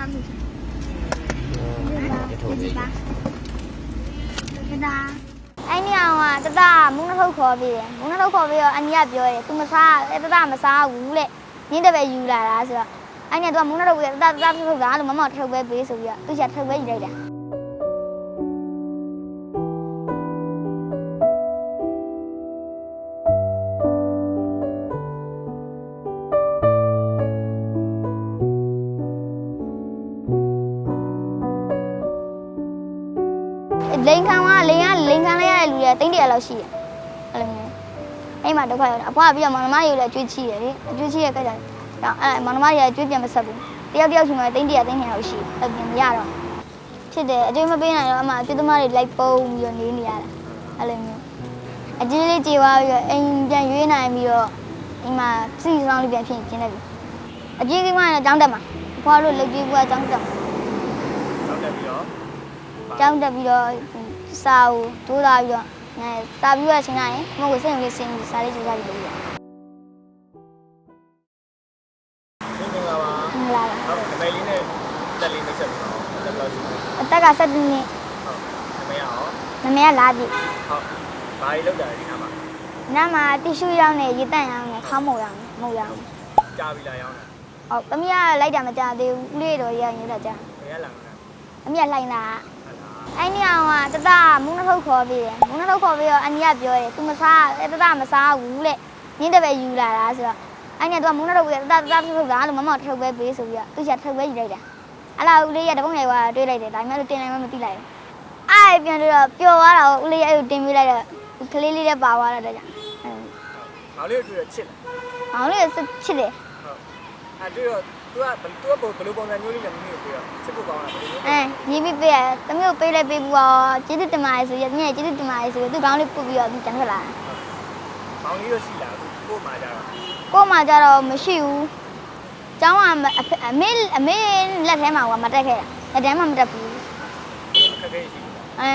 刚录下。 ရထုတ်ပြီ 吧。真的。 အဲ့ဒီအောင်ကတတမုန်းနှထုတ်ခေါ်ပြီးတယ်မုန်းနှထုတ်ခေါ်ပြီးတော့အန်ကြီးကပြောတယ် तू မစားအဲ့တတမစားဘူးလေနင်းတပဲယူလာတာဆိုတော့အဲ့နဲ့ तू ကမုန်းနှထုတ်ပြီးတတတတထုတ်တာလို့မမထုတ်ပဲပေးဆိုပြီးတော့သူချထုတ်ပဲယူလိုက်တာ လိန်ခံကလိန်ကလိန်ခံလိုက်ရတဲ့လူတွေတိတ်တရလောက်ရှိတယ်အဲ့လိုမျိုးအဲ့မှာဒုက္ခရောက်တယ်အဖွားကပြီးတော့မောင်နှမတွေလည်းကြွေးချီတယ်လေအကြွေးချီတဲ့ကကြတယ်အဲ့မောင်နှမတွေကကြွေးပြန်မဆက်ဘူးတယောက်တယောက်ရှိမှတိတ်တရတိတ်နေလောက်ရှိတယ်အဲ့ပြင်မရတော့ဖြစ်တယ်အကျွေးမပေးနိုင်တော့အမှအကျွေးသမားတွေလိုက်ပုံးပြီးတော့နေနေရတာအဲ့လိုမျိုးအကြီးလေးကြေသွားပြီးတော့အိမ်ပြန်ရွေးနိုင်ပြီးတော့အိမ်မှာစီဆောင်လေးပြန်ဖြစ်ကျင်းတယ်ပြီအကြီးကြီးမှလည်းကြောင်းတက်မှာအဖွားတို့လုတ်ကြီးကကြောင်းတက်မှာနောက်တက်ပြီးတော့ ကျောင်းတက်ပြီးတော့စာကိုတိုးလာပြီးတော့အဲစာပြီးတော့ချိန်လိုက်ရင်မဟုတ်ဘူးစိတ်ဝင်လေးစင်ပြီးစာလေးကြိုးစားပြီးလုပ်ရမင်္ဂလာပါမင်္ဂလာပါဟုတ်ဒီမိုင်လေးနဲ့တက်လေးမိတ်ဆက်ပြီးတော့တက်တော့ဟုတ်အသက်က7နှစ်ဒီမိုင်ရအောင်မမေကလာပြီဟုတ်ဘာကြီးလောက်တာဒီနားမှာနားမှာတီရှူရောင်းနေရေတန့်ရောင်းနေခါမုံရောင်းနေမုံရောင်းကြားပြီးလာရောင်းတာဟုတ်သမီးကလိုက်တာမကြသေးဘူးဦးလေးတော်ရရင်တော့ကြာဘယ်ကလာလဲအမေကလှိုင်းလာဟုတ်လား အဲ့ဒီအောင်ကတတမုန်းနှထုတ်ခေါ်ပြီးတယ်မုန်းနှထုတ်ခေါ်ပြီးတော့အန်ကြီးကပြောတယ် तू မစားအဲ့တတမစားဘူးလေနင်းတပဲယူလာတာဆိုတော့အဲ့နဲ့ तू ကမုန်းနှထုတ်ပြီးတတတထုတ်တာလို့မမထုတ်ပဲပေးဆိုပြီးတော့သူချထုတ်ပဲယူလိုက်တာအဲ့လာဦးလေးရတပုံးလေးကတွေးလိုက်တယ်ဒါမှမဟုတ်တင်နိုင်မှမသိလိုက်ဘူးအဲ့ပြန်တော့ပျော်သွားတာကိုဦးလေးအဲ့ကိုတင်ပေးလိုက်တော့ကလေးလေးလည်းပါသွားတော့ကြာအဲ့မောင်လေးတို့တွေ့ရချစ်လားအောင်လေးချစ်တယ်ဟုတ်အဲတွေ့တော့ तू က तू ကဘယ်လိုပုံစံမျိုးလေးလဲမသိဘူးတွေ့ရချစ်ဖို့ကောင်းတာဘယ်လိုလဲအဲညီပြီးပေးရတယ်သမီးကိုပေးလိုက်ပေးဘူးတော့ကျေးဇူးတင်ပါတယ်ဆိုရသမီးကကျေးဇူးတင်ပါတယ်ဆိုရသူ့ကောင်းလေးပုတ်ပြီးတော့သူတန်ထွက်လာတာမောင်လေးတို့ရှိလားကို့မှာကြတော့ကို့မှာကြတော့မရှိဘူး။ကျောင်းကအမေအမေလက်ထဲမှာကမတက်ခဲ့တာ။လက်ထဲမှာမတက်ဘူးအခက်အခဲရှိတယ်။အဲ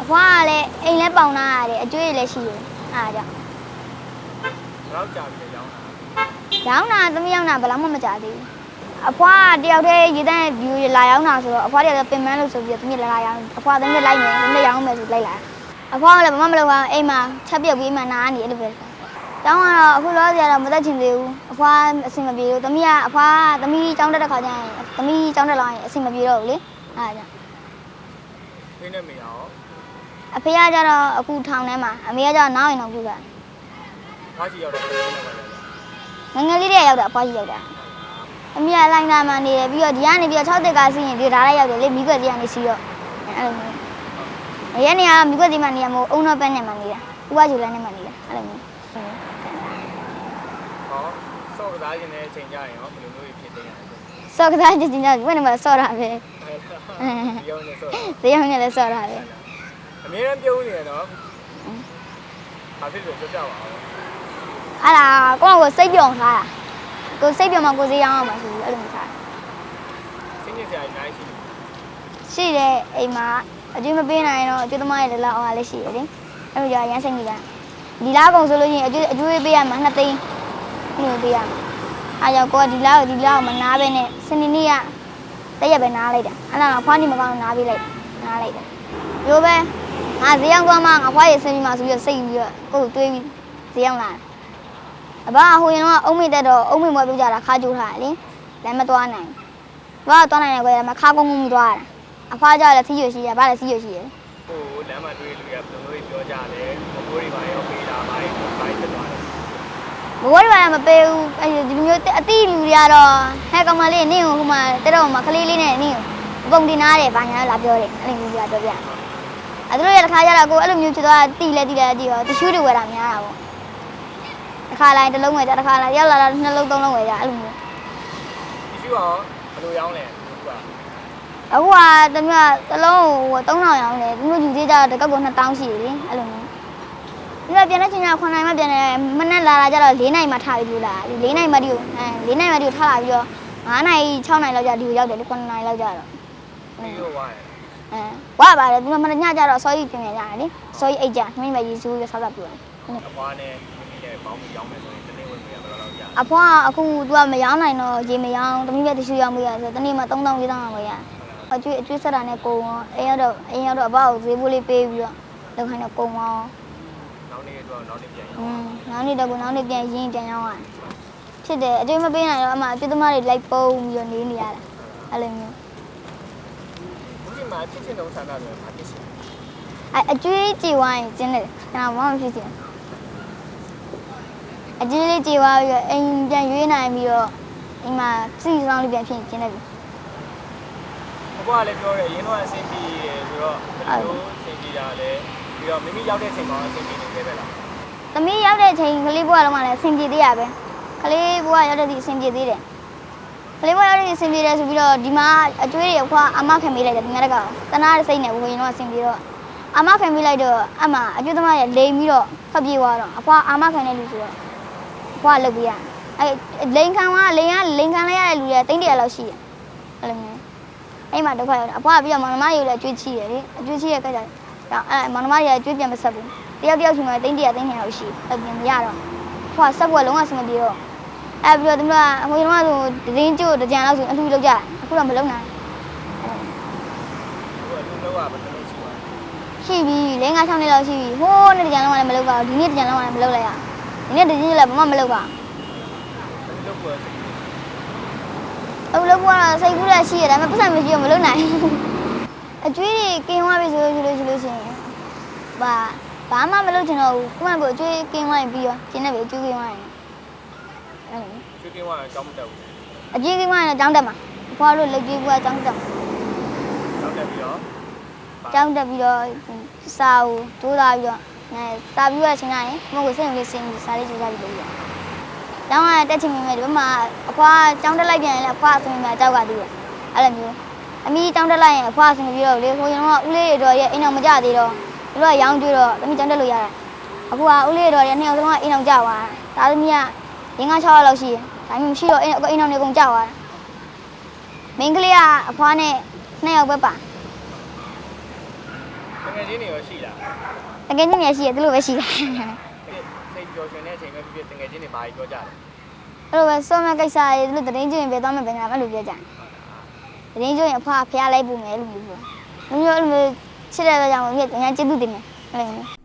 အဖွားကလည်းအိမ်လဲပေါင်လာရတယ်အကျွေးလည်းရှိတယ်။အားကြောင့်ဘယ်တော့ကြာပြီလဲရောင်းတာ ရောင်းတာသမီးရောင်းတာဘယ်လောက်မှမကြသေးဘူး။အဖွားကတယောက်တည်းရေတန်းဗီဒီယိုလာရောင်းတာဆိုတော့အဖွားတယောက်တည်းပင်မလို့ဆိုပြီးသမီးလာလာရောင်းအဖွားသမီးလိုက်မယ်သမီးရောင်းမယ်ဆိုလိုက်လာအဖွားကလည်းဘာမှမလုပ်အောင်အိမ်မှာချက်ပြုတ်ပြီးမှနားနေအဲ့လိုပဲကျောင်းကတော့အခုလောဆရာတော့မသက်ချင်သေးဘူးအဖွားအဆင်မပြေဘူးသမီးကအဖွားသမီးကျောင်းတက်တဲ့ခါကျရင်သမီးကျောင်းတက်လာရင်အဆင်မပြေတော့ဘူးလေအားကြောင့်ခင်းနေမေအောင်အဖေကကျတော့အခုထောင်ထဲမှာအမေကကျတော့နောက်ရင်တော့ပြုတာဖားချီရောက်တော့ခ င်းနေပါလားငယ်ငယ်လေးတည်းရောက်တာအဖွားကြီးရောက်တာအမေကလိုင်းလာမှနေတယ်ပြီးတော့ဒီကနေပြီးတော့6တက်ကစီးရင်ဒီဓာတ်လိုက်ရောက်တယ်လေမိကွက်စီကနေစီးတော့အဲ့လိုမျိုးရဲနေရမိကွက်စီမှနေရမို့အုံတော့ပဲနဲ့မှနေတာဥပဂျူလန်းနဲ့မှနေတာအဲ့လိုမျိုးဟောစော့ကစားခြင်းနဲ့ချိန်ကြရင်ရောဘယ်လိုမျိုးဖြစ်နေရလဲစော့ကစားချင်ချင်ကြဘယ်နဲ့မှစော့တာပဲဒီရောနေစော့တရားနဲ့လည်းစော့တာပဲအမြဲတမ်းပြုံးနေရတော့ဘာဖြစ်လို့ကြောက်ကြပါအောင် အဲ့ဒါကိုယ့်ကိုစိတ်ပြုံထားတာကိုစိတ်ပြုံမှကိုစေးရောင်းအောင်မှဆိုပြီးအဲ့လိုမျိုးထားစင်းနေစရာအများကြီးရှိတယ်အိမ်မှာအကျွေးမပေးနိုင်တော့အကျွေးသမားတွေလည်းလောက်အောင်လည်းရှိတယ်လေအဲ့လိုကြရမ်းစိတ်ကြီးတာဒီလားကုန်ဆိုလို့ရှိရင်အကျွေးအကျွေးပေးရမှာ2သိန်းအဲ့လိုပေးရမှာအားကြောင့်ကိုကဒီလားကိုဒီလားကိုမနာပဲနဲ့စနေနေ့ကတရက်ပဲနားလိုက်တာအဲ့ဒါကဖွားနေမကောင်းနားပေးလိုက်နားလိုက်တာရိုးပဲငါဈေးရောက်သွားမှငါဖွားရဆင်းပြီးမှဆိုပြီးတော့စိတ်ပြီးတော့ကိုယ်တွေးပြီးဈေးရောက်လာ အဘဟိုရင်တော့အုံးမိတက်တော့အုံးမိမွဲပြကြတာခါကျိုးထားတယ်လေလည်းမသွားနိုင်ဘာသွားနိုင်လဲကွယ်မခါကုန်းကုန်းပြီးသွားတာအဖွားကြလည်းစီးရရှိရဘာလည်းစီးရရှိရဟိုလမ်းမှာတွေ့လူရဘယ်လိုမျိုးပြောကြလဲဘိုးတွေဘာရောပေးတာဘာရောဘာဖြစ်သွားလဲဘဝတွေဘာမပေးဘူးအဲဒီလိုမျိုးအတိလူတွေကတော့ဟဲ့ကောင်မလေးနင့်ကိုဟိုမှာတက်တော့မှာကလေးလေးနဲ့နင့်ကိုပုံတင်နာတယ်ဘာညာလာပြောတယ်အဲ့လိုမျိုးပြောပြအဲ့တို့ရတစ်ခါကျတော့ကိုအဲ့လိုမျိုးဖြစ်သွားတိလဲတိလဲကြည့်တော့တ िश ူးတွေဝယ်တာများတာပေါ့ တစ်ခါလိုက်တစ်လုံးဝယ်ကြတစ်ခါလိုက်ရောက်လာတော့နှလုံးသုံးလုံးဝယ်ကြအဲ့လိုမျိုးဒီရှိရောဘယ်လိုရောင်းလဲဟုတ်ကဲ့အခုကတမျိုးတစ်လုံးဟို3000ရောင်းတယ်သူတို့ယူသေးကြတော့တစ်ကောက်ကို2000ရှိတယ်လေအဲ့လိုမျိုးဒီကပြန်တဲ့ချိန်ကျ9နိုင်မှပြန်တယ်မနဲ့လာလာကြတော့4နိုင်မှထားပြီးလို့လာ4နိုင်မှဒီကိုအဲ4နိုင်မှဒီကိုထားလာပြီးတော့9နိုင်6နိုင်လောက်ကြဒီကိုရောက်တယ်လေ9နိုင်လောက်ကြတော့ပြီးတော့ဝါရအဲဝါပါတယ်ဒီမှာမညကြတော့စောကြီးပြင်ပြန်ရတယ်လေစောကြီးအိတ်ကြနှိမ့်မဲ့ရေစူးရဆောက်တာပြောတယ်အဖွားနဲ့မိမိနဲ့ ပေါင်းပြီးရောင်းမယ်ဆိုရင်တနေ့ဝင်ပြရဘယ်လိုလုပ်ကြလဲ အဖွားကအခု तू ကမရောင်းနိုင်တော့ရေမရောင်းသမီးပဲတ िश ူရောင်းပေးရဆိုတနေ့မှ3000 4000လောက်ပဲရအကျွေးအကျွေးဆက်တာနဲ့ကုန်ရောအိမ်ရောက်တော့အိမ်ရောက်တော့အဘကိုဈေးပိုးလေးပေးပြီးတော့လောက်ခိုင်းတော့ကုန်ရော နောက်နေ့တော့နောက်နေ့ပြန်ရ อื အောင် มနောက်နေ့တော့ကိုနောက်နေ့ပြန်ရင်းပြန်ရောင်းရတယ်ဖြစ်တယ်အကျွေးမပေးနိုင်တော့အမအကျွေးသမားတွေလိုက်ပုံးပြီးတော့နေနေရတာအဲ့လိုမျိုး ဘုရားမှာဖြစ်ချင်းတော့ဆန္ဒဆိုရင်မဖြစ်ရှင် အအကျွေးကြည်ဝိုင်းကျင်းတယ်ကျွန်တော်ဘာမှမဖြစ်ချင် အကျွေးလေးကြည်ဝါပြီးတော့အိမ်ပြန်ရွေးနိုင်ပြီးတော့အိမ်မှာစီဆောင်လေးပြန်ဖြစ်ကျင်းတယ်ပြီဘုရားလည်းပြောတယ်ရင်းတော့အဆင်ပြေတယ်ဆိုတော့ဘယ်လိုအဆင်ပြေတာလဲပြီးတော့မိမိရောက်တဲ့အချိန်မှာအဆင်ပြေနေသေးပဲလားသမီးရောက်တဲ့အချိန်ကလေးဘွားလုံးကလည်းအဆင်ပြေသေးရပဲကလေးဘွားရောက်တဲ့ဒီအဆင်ပြေသေးတယ်ကလေးဘွားရောက်တဲ့ဒီအဆင်ပြေတယ်ဆိုပြီးတော့ဒီမှာအကျွေးတွေခွာအမခံပေးလိုက်တယ်ဒီငါတကောင်တနာစိတ်နဲ့ဘဝင်တော့အဆင်ပြေတော့အမခံပေးလိုက်တော့အမအကျွေးသမားရလိန်ပြီးတော့ဖတ်ပြေသွားတော့အဖွာအမခံတဲ့လူဆိုတော့ အဖွာလုတ်ပြရအဲလိန်ခံကလိန်ကလိန်ခံလိုက်ရတဲ့လူတွေတိတ်တရလောက်ရှိတယ်အဲ့လိုမျိုးအဲ့မှာဒုက္ခရောက်တယ်အဖွာပြီးတော့မောင်နှမရေလည်းအကျွေးချီတယ်လေအကျွေးချီရတဲ့ခါကျတော့အဲ့မောင်နှမရေအကျွေးပြန်မဆက်ဘူးတယောက်တယောက်ချင်းမှတိတ်တရတိတ်နေလောက်ရှိတယ်ပြင်မရတော့အဖွာဆက်ဘွက်လုံးဝဆင်မပြေတော့အဲ့ပြီးတော့သူတို့ကအမေတို့ကဆိုဒင်းကျို့တကြံလောက်ဆိုအထူးလောက်ကြအခုတော့မလုံနိုင်ဘုရားလူတော့ဘယ်လိုရှိပါလဲရှိပြီ၄၅6နှစ်လောက်ရှိပြီဟိုးနေ့တကြံလုံးကလည်းမလုပ်ပါဘူးဒီနေ့တကြံလုံးကလည်းမလုပ်လိုက်ရ ဒီနေ့တကြံလည်းဘာမှမလုပ်ပါဘယ်လိုပြောစအခုလုပ်ကတော့စိတ်ကူးရရှိရဒါပေမဲ့ပတ်စံမရှိတော့မလုပ်နိုင်အကျွေးတွေကင်းသွားပြီဆိုလို့ရှိလို့ရှိလို့ရှိရင်ဘာဘာမှမလုပ်ချင်တော့ဘူးခုမှကိုအကျွေးကင်းသွားရင်ပြီးရောကျင်းနေပြီအကျွေးကင်းသွားရင်အဲ့လိုချွေးကင်းသွားအကြောင်းမတက်ဘူးအကျွေးကင်းသွားရင်တော့ကျောင်းတက်မှာဘွားတို့လုပ်ကျွေးဘွားကျောင်းတက်မှာကြောင်းတက်ပြီးတော့ကျောင်းတက်ပြီးတော့စာကိုတိုးသားပြီးတော့ အဲစာပြီးတော့ချိန်လိုက်ရင်ဘုမကိုစိတ်ဝင်လေးစိတ်ဝင်စာလေးကြိုးစားပြီးလုပ်ရကျောင်းကတက်ချင်မိမယ်ဒီဘက်မှာအဖွားကျောင်းတက်လိုက်ပြန်ရင်လည်းအဖွားအဆင်ပြေကြောက်ကသေးတယ်အဲ့လိုမျိုးအမီးကျောင်းတက်လိုက်ရင်အဖွားအဆင်ပြေတော့လေဟိုရင်တော့ဦးလေးတွေတော့ရဲ့အိမ်အောင်မကြသေးတော့သူတို့ကရောင်းကျွေးတော့သမီးကျောင်းတက်လို့ရတယ်အခုကဦးလေးတွေတော့ရဲ့နှစ်ယောက်လုံးကအိမ်အောင်ကြသွားတာဒါသမီးကရင်းကား6ရောက်လောက်ရှိတယ်ဒါမျိုးမရှိတော့အိမ်အိမ်အောင်တွေအကုန်ကြသွားတာမိန်းကလေးကအဖွားနဲ့နှစ်ယောက်ပဲပါငယ်ချင်းတွေရောရှိလား တကယ်ကြီးများရှိတယ်သူတို့ပဲရှိတယ်စိတ်ပျော်ရွှင်တဲ့အချိန်ပဲဖြစ်ဖြစ်ငယ်ချင်းတွေဘာကြီးပြောကြတယ်အဲ့လိုပဲစောမဲ့ကိစ္စရေးသူတို့တရင်ကျွရင်ပဲသွားမယ်ပဲငါမလို့ပြောကြတယ်တရင်ကျွရင်အဖွားဖျားလိုက်ပုံမယ်လို့မျိုးပြောလူမျိုးအဲ့လိုမျိုးချစ်တဲ့ကြောင့်မြင်ညာကျေးဇူးတင်တယ်အဲ့လိုမျိုး